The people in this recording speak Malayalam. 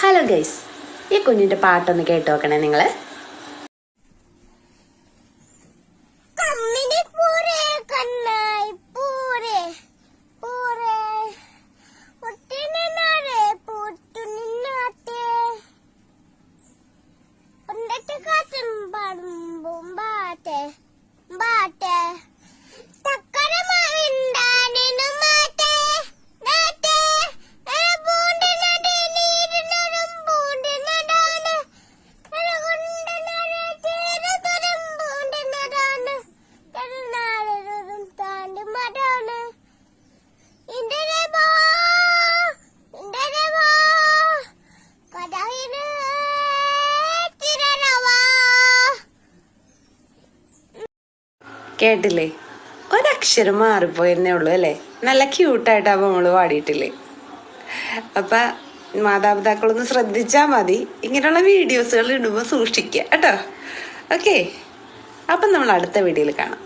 ഹലോ ഗൈസ് ഈ കുഞ്ഞിന്റെ പാട്ടൊന്ന് കേട്ട് നോക്കണേ നിങ്ങൾ. കേട്ടില്ലേ? ഒരക്ഷരം മാറിപ്പോയെന്നേ ഉള്ളൂ അല്ലേ? നല്ല ക്യൂട്ടായിട്ടാണ് നമ്മൾ പാടിയിട്ടില്ലേ? അപ്പൊ മാതാപിതാക്കളൊന്ന് ശ്രദ്ധിച്ചാൽ മതി. ഇങ്ങനെയുള്ള വീഡിയോസുകൾ ഇടുമ്പോൾ സൂക്ഷിക്കുക കേട്ടോ? ഓക്കെ അപ്പം നമ്മൾ അടുത്ത വീഡിയോയിൽ കാണാം.